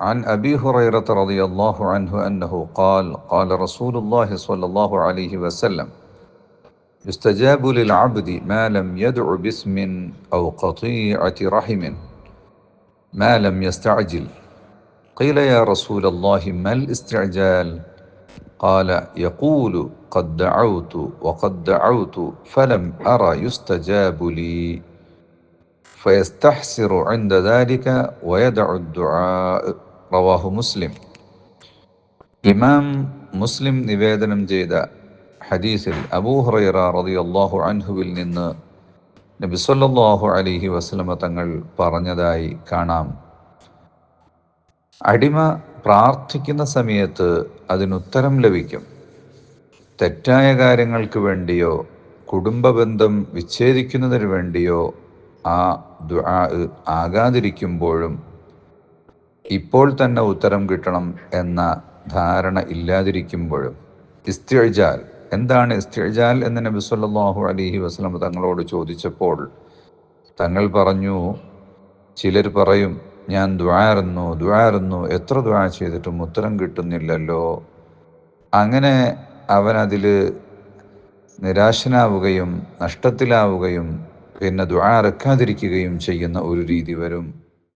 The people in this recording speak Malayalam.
عن أبي هريرة رضي الله عنه أنه قال قال رسول الله صلى الله عليه وسلم يستجاب للعبد ما لم يدع باسم أو قطيعة رحم ما لم يستعجل. قيل يا رسول الله ما الاستعجال؟ قال يقول قد دعوت وقد دعوت فلم أرى يستجاب لي. فيستحسر عند ذلك ويدع الدعاء റവാഹു മുസ്ലിം ഇമാം മുസ്ലിം നിവേദനം ചെയ്ത ഹദീസിൽ അബൂഹുറൈറ റളിയല്ലാഹു അൻഹുവിൽ നിന്ന് നബി സല്ലല്ലാഹു അലൈഹി വസല്ലമ തങ്ങൾ പറഞ്ഞതായി കാണാം അടിമ പ്രാർത്ഥിക്കുന്ന സമയത്ത് അതിനുത്തരം ലഭിക്കും തെറ്റായ കാര്യങ്ങൾക്ക് വേണ്ടിയോ കുടുംബബന്ധം വിച്ഛേദിക്കുന്നതിന് വേണ്ടിയോ ആ ദുആ ആകാതിരിക്കുമ്പോഴും ഇപ്പോൾ തന്നെ ഉത്തരം കിട്ടണം എന്ന ധാരണ ഇല്ലാതിരിക്കുമ്പോഴും ഇസ്തിഅജാൽ. എന്താണ് ഇസ്തിഅജാൽ എന്ന് നബി സല്ലല്ലാഹു അലൈഹി വസല്ലം തങ്ങളോട് ചോദിച്ചപ്പോൾ തങ്ങൾ പറഞ്ഞു ചിലർ പറയും ഞാൻ ദ്വാരുന്നു ദ്വാരുന്നു എത്ര ദ്വാ ചെയ്തിട്ടും ഉത്തരം കിട്ടുന്നില്ലല്ലോ. അങ്ങനെ അവൻ അതിൽ നിരാശനാവുകയും നഷ്ടത്തിലാവുകയും പിന്നെ ദുആ ഇറക്കാതിരിക്കുകയും ചെയ്യുന്ന ഒരു രീതി വരും.